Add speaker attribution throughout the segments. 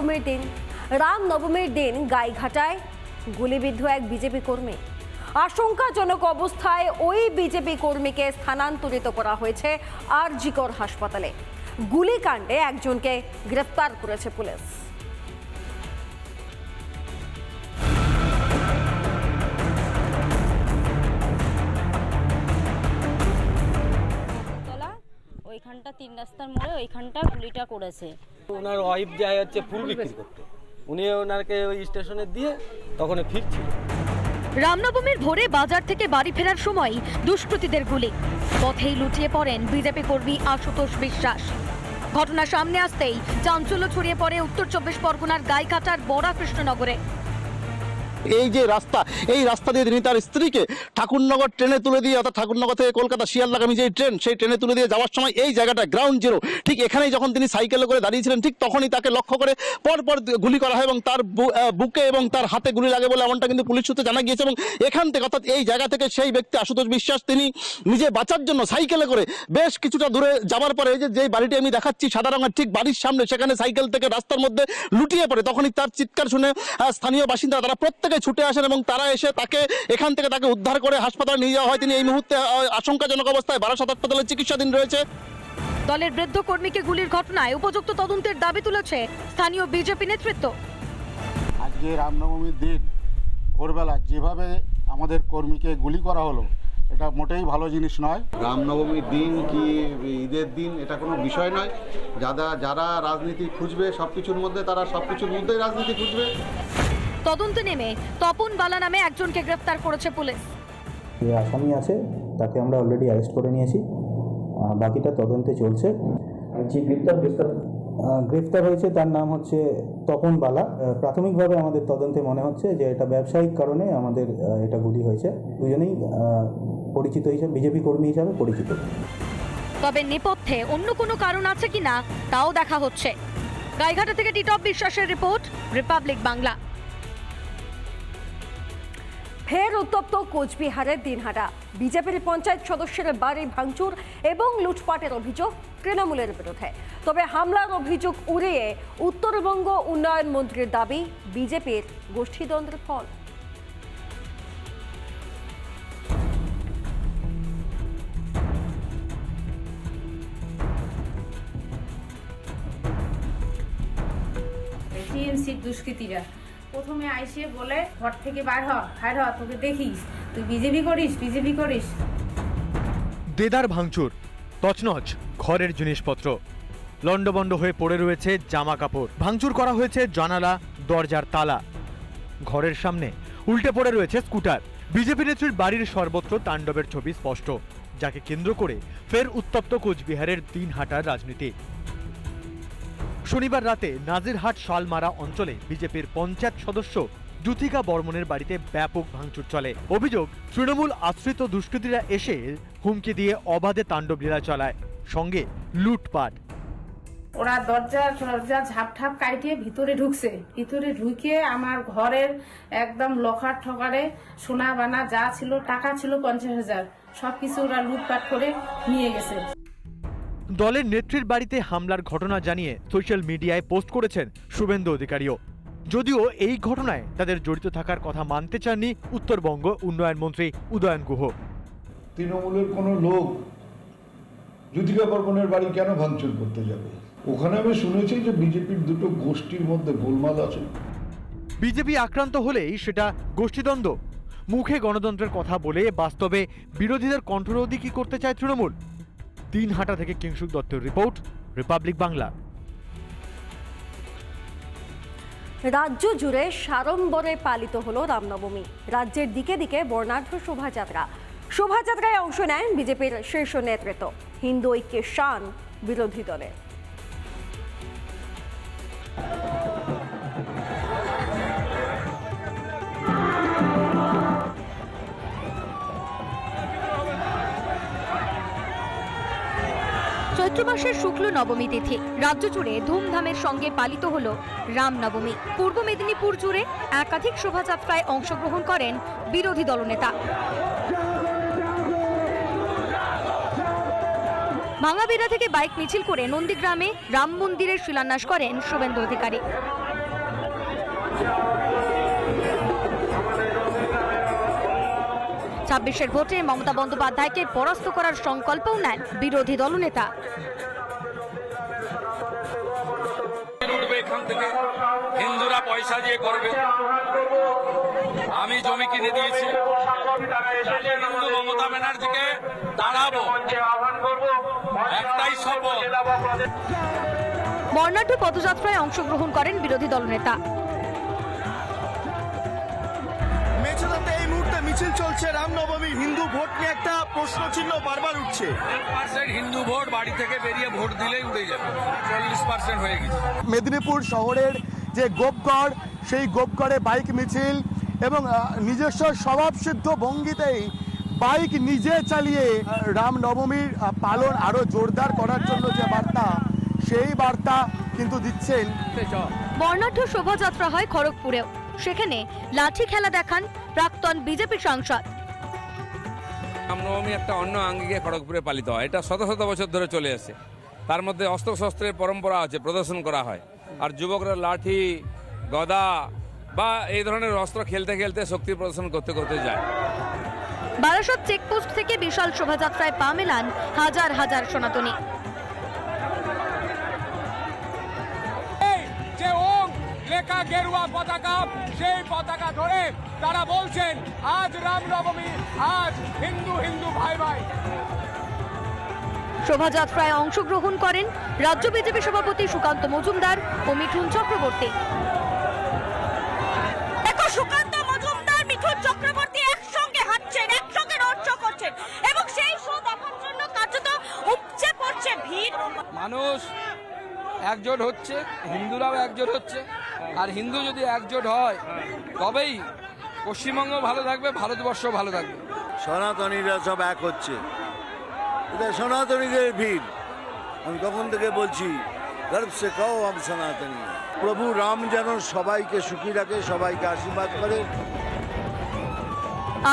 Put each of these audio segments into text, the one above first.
Speaker 1: নবমীর দিন। রাম নবমীর দিন গাইঘাটায় গুলিবিদ্ধ এক বিজেপি কর্মী। আশঙ্কাজনক অবস্থায় ওই বিজেপি কর্মীকে স্থানান্তরিত করা হয়েছে আর আরজিকর হাসপাতালে। গুলিকাণ্ডে একজনকে গ্রেফতার করেছে পুলিশ।
Speaker 2: ওইখানটা তিন রাস্তার মোড়ে ওইখানটা গুলিটা করেছে।
Speaker 3: ওনার ওয়াইফ যায় হচ্ছে ফুল বিক্রি করতে। উনি ওই স্টেশনে দিয়ে তখন ফিরছিল।
Speaker 4: রামনবমীর ভোরে বাজার থেকে বাড়ি ফেরার সময় দুষ্কৃতীদের গুলি। পথেই লুটিয়ে পড়েন বিজেপি কর্মী আশুতোষ বিশ্বাস। ঘটনা সামনে আসতেই চাঞ্চল্য ছড়িয়ে পড়ে উত্তর চব্বিশ পরগনার গাইকাটার বড়া কৃষ্ণনগরে
Speaker 5: এই যে রাস্তা, এই রাস্তা দিয়ে তিনি তার স্ত্রীকে ঠাকুরনগর ট্রেনে তুলে দিয়ে, অর্থাৎ ঠাকুরনগর থেকে কলকাতা শিয়ালদাগামী যে ট্রেন, সেই ট্রেনে তুলে দিয়ে যাওয়ার সময় এই জায়গাটা গ্রাউন্ড জিরো ঠিক এখানেই যখন তিনি সাইকেলে করে দাঁড়িয়েছিলেন, ঠিক তখনই তাকে লক্ষ্য করে পর পর গুলি করা হয় এবং তার বুকে এবং তার হাতে গুলি লাগে বলে এমনটা কিন্তু পুলিশ সূত্রে জানা গিয়েছে এবং এখান থেকে, অর্থাৎ এই জায়গা থেকে সেই ব্যক্তি আশুতোষ বিশ্বাস, তিনি নিজে বাঁচার জন্য সাইকেলে করে বেশ কিছুটা দূরে যাওয়ার পরে যে, যেই বাড়িটি আমি দেখাচ্ছি সাদা রঙের ঠিক বাড়ির সামনে, সেখানে সাইকেল থেকে রাস্তার মধ্যে লুটিয়ে পড়ে, তখনই তার চিৎকার শুনে স্থানীয় বাসিন্দা তারা প্রত্যেকে ছুটে আসেন এবং তারা এসে তাকে এখান থেকে তাকে উদ্ধার করে হাসপাতালে নিয়ে যাওয়া হয়। তিনি এই মুহূর্তে আশঙ্কাজনক অবস্থায় বারাসাত হাসপাতালে চিকিৎসাধীন রয়েছে।
Speaker 4: দলের বৃদ্ধ কর্মীকে গুলির ঘটনায় উপযুক্ত তদন্তের দাবি তুলেছে স্থানীয় বিজেপি নেতৃত্ব।
Speaker 6: আজকে রামনবমীর দিন ভোরবেলা যেভাবে আমাদের কর্মীকে গুলি করা হলো এটা মোটেই ভালো জিনিস নয়।
Speaker 7: রামনবমীর দিন কি ঈদের দিন এটা কোনো বিষয় নয়। যারা যারা রাজনীতি খুঁজবে সব কিছুর মধ্যে তারা সব কিছুর মধ্যেই রাজনীতি খুঁজবে।
Speaker 4: তদন্তে নেমে তপন বালা নামে একজনকে গ্রেফতার করেছে পুলিশ।
Speaker 8: যে আসামি আছে তাকে আমরা অলরেডি অ্যারেস্ট করে নিয়েছি। বাকিটা তদন্তে চলছে। যে গ্রেফতার? গ্রেফতার গ্রেফতার হয়েছে তার নাম হচ্ছে তপন বালা। প্রাথমিকভাবে আমাদের তদন্তে মনে হচ্ছে যে এটা ব্যবসায়িক কারণে আমাদের এটা গুলি হয়েছে। দুজনেই পরিচিত হিসাবে বিজেপি কর্মী হিসাবে পরিচিত।
Speaker 4: তবে নেপথ্যে অন্য কোনো কারণ আছে কিনা তাও দেখা হচ্ছে। গাইঘাটা থেকে টিটপ বিশ্বাসের রিপোর্ট রিপাবলিক বাংলা।
Speaker 1: ফের উত্তপ্ত কোচবিহারের দিনহাটা। বিজেপির পঞ্চায়েত সদস্যের বাড়ি ভাঙচুর এবং লুটপাটের অভিযোগ তৃণমূলের বিরুদ্ধে। তবে হামলার অভিযোগ উড়িয়ে উত্তরবঙ্গ উন্নয়ন মন্ত্রীর দাবি বিজেপির গোষ্ঠীদ্বন্দ্বের ফল।
Speaker 9: টিএমসির দুষ্কৃতীরা। প্রথমে আইসে বলে, ঘর থেকে বার হ, বাইর হ, তোকে দেখিস। তুই বিজেপি করিস বিজেপি করিস।
Speaker 10: দেদার ভাঙচুর, তছনছ ঘরের জিনিসপত্র। লণ্ডবণ্ড হয়ে পড়ে রয়েছে জামা কাপড়। ভাঙচুর করা হয়েছে জানালা, দরজার তালা। ঘরের সামনে উল্টে পড়ে রয়েছে স্কুটার। বিজেপি নেত্রীর বাড়ির সর্বত্র তাণ্ডবের ছবি স্পষ্ট, যাকে কেন্দ্র করে ফের উত্তপ্ত কোচবিহারের দিনহাটার রাজনীতি। শনিবার রাতে নাজিরহাট শালমারা অঞ্চলে বিজেপির পঞ্চায়েত সদস্য জুথিকা বর্মনের বাড়িতে ব্যাপক ভাঙচুর চলে। অভিযোগ, তৃণমূল আশ্রিত দুষ্কৃতীরা এসে হুমকি দিয়ে অবাধে তাণ্ডব লীলা চালায়। সঙ্গে লুটপাট।
Speaker 9: ওরা দরজা দরজা ঝাপ ঠাপ কাটিয়ে ভিতরে ঢুকছে। ভিতরে ঢুকে আমার ঘরের একদম লকার ঠকারে সোনা বানা যা ছিল, টাকা ছিল পঞ্চাশ হাজার। সব কিছু ওরা লুটপাট করে নিয়ে গেছে।
Speaker 10: দলের নেত্রীর বাড়িতে হামলার ঘটনা জানিয়ে সোশ্যাল মিডিয়ায় পোস্ট করেছেন শুভেন্দু অধিকারীও। যদিও এই ঘটনায় তাদের জড়িত থাকার কথা মানতে চাননি উত্তরবঙ্গ উন্নয়ন মন্ত্রী উদয়ন গুহ।
Speaker 11: তৃণমূলের কোনো লোক জ্যোতিকা বর্মনের বাড়ি কেন ভাঙচুর করতে যাবে? ওখানে আমি শুনেছি যে বিজেপির দুটো গোষ্ঠীর মধ্যে গোলমাল আছে।
Speaker 10: বিজেপি আক্রান্ত হলেই সেটা গোষ্ঠীদ্বন্দ্ব। মুখে গণতন্ত্রের কথা বলে বাস্তবে বিরোধীদের কণ্ঠরোধী কি করতে চায় তৃণমূল? দিনহাটা থেকে কিংশুক দত্তের রিপোর্ট, রিপাবলিক বাংলা।
Speaker 1: রাজ্য জুড়ে সাড়ম্বরে পালিত হলো রামনবমী। রাজ্যের দিকে দিকে বর্ণাঢ্য শোভাযাত্রা। শোভাযাত্রায় অংশ নেন বিজেপির শীর্ষ নেতৃত্ব, হিন্দু ঐক্যের শান বিরোধী দলের।
Speaker 4: চৈত্র মাসের শুক্ল নবমী তিথি। রাজ্য জুড়ে ধুমধামের সঙ্গে পালিত হল রামনবমী পূর্ব মেদিনীপুর জুড়ে একাধিক শোভাযাত্রায় অংশগ্রহণ করেন বিরোধী দলনেতা। ভাঙাবিরা থেকে বাইক মিছিল করে নন্দীগ্রামে রাম মন্দিরের শিলান্যাস করেন শুভেন্দু অধিকারী। ছাব্বিশের ভোটে মমতা বন্দ্যোপাধ্যায়কে পরাস্ত করার সংকল্পও নেন বিরোধী দলনেতা।
Speaker 3: এখান থেকে। হিন্দুরা পয়সা দিয়ে করবে। আমি জমি কিনে দিয়েছি। হিন্দু মমতা ব্যানার্জিকে দাঁড়াবো। একটাই শপথ।
Speaker 4: বর্ণাঢ্য পদযাত্রায় অংশগ্রহণ করেন বিরোধী দলনেতা।
Speaker 12: মিছিল চলছে রামনবমীর হিন্দু ভোট নিয়ে একটা প্রশ্ন চিহ্ন বারবার উঠছে।
Speaker 3: পার্সেন্ট হিন্দু ভোট বাড়ি থেকে বেরিয়ে ভোট দিলেই উঠে যাবে। চল্লিশ পার্সেন্ট হয়ে গেছে।
Speaker 12: মেদিনীপুর শহরের যে গোপগড় সেই গোপগড়ে বাইক মিছিল এবং নিজস্ব স্বভাবসিদ্ধ ভঙ্গিতেই বাইক নিজে চালিয়ে রামনবমীর পালন আরও জোরদার করার জন্য যে বার্তা সেই বার্তা কিন্তু দিচ্ছেন।
Speaker 4: বর্ণাঢ্য শোভাযাত্রা হয় খড়গপুরেও। সেখানে লাঠি খেলা দেখান প্রাক্তন বিজেপি সাংসদ।
Speaker 3: রামনবমী একটা অন্য আঙ্গিকে খড়গপুরে পালিত হয়। এটা শত শত বছর ধরে চলে আসে তার মধ্যে অস্ত্রশস্ত্রের পরম্পরা আছে প্রদর্শন করা হয়। আর যুবকরা লাঠি গদা বা এই ধরনের অস্ত্র খেলতে খেলতে শক্তি প্রদর্শন করতে করতে যায়।
Speaker 4: বারাসত চেকপোস্ট থেকে বিশাল শোভাযাত্রায় পা মেলান হাজার হাজার সনাতনী।
Speaker 3: লেখা গেরুয়া পতাকা সেই পতাকা ধরে তারা বলছেন আজ রামনবমী আজ হিন্দু হিন্দু ভাই ভাই।
Speaker 4: শোভাযাত্রায় অংশগ্রহণ করেন রাজ্য বিজেপি সভাপতি সুকান্ত মজুমদার ও মিঠুন চক্রবর্তী।
Speaker 2: দেখো সুকান্ত মজুমদার মিঠুন চক্রবর্তী একসঙ্গে হাঁটছেন একসঙ্গে করছেন এবং সেই শো দেখার জন্য কার্যত উপচে পড়ছে ভিড়।
Speaker 3: মানুষ একজোট হচ্ছে হিন্দুরাও একজোট হচ্ছে। আর হিন্দু যদি একজোট হয় তবেই পশ্চিমবঙ্গ ভালো থাকবে ভারতবর্ষ ভালো থাকবে।
Speaker 12: সনাতনীরা সব এক হচ্ছে। এটা সনাতনীদের ভিড়। আমি তখন থেকে বলছি গর্ব সে কও আমি সনাতনী। প্রভু রাম যেন সবাইকে সুখী রাখে সবাইকে আশীর্বাদ করে।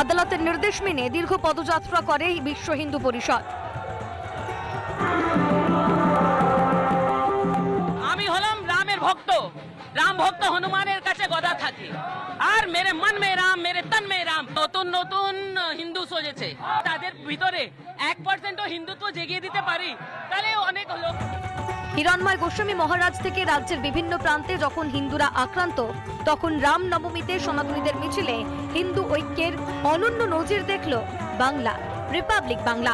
Speaker 4: আদালতের নির্দেশ মেনে দীর্ঘ পদযাত্রা করে বিশ্ব হিন্দু পরিষদ।
Speaker 2: আমি হলাম রামের ভক্ত। রাম ভক্ত হনুমানের কাছে গদা থাকে। আর মেরে মন মে রাম, মেরে তন মে রাম, নতুন নতুন হিন্দু সজেছে। তাদের ভিতরে এক পার্সেন্টও হিন্দুত্ব জেগিয়ে দিতে পারি, তাহলে অনেক লোক
Speaker 4: হিরণময় গোস্বামী মহারাজ থেকে রাজ্যের বিভিন্ন প্রান্তে যখন হিন্দুরা আক্রান্ত, তখন রাম নবমীতে সনাতনীদের মিছিলে হিন্দু ঐক্যের অনন্য নজির দেখল বাংলা, রিপাবলিক বাংলা।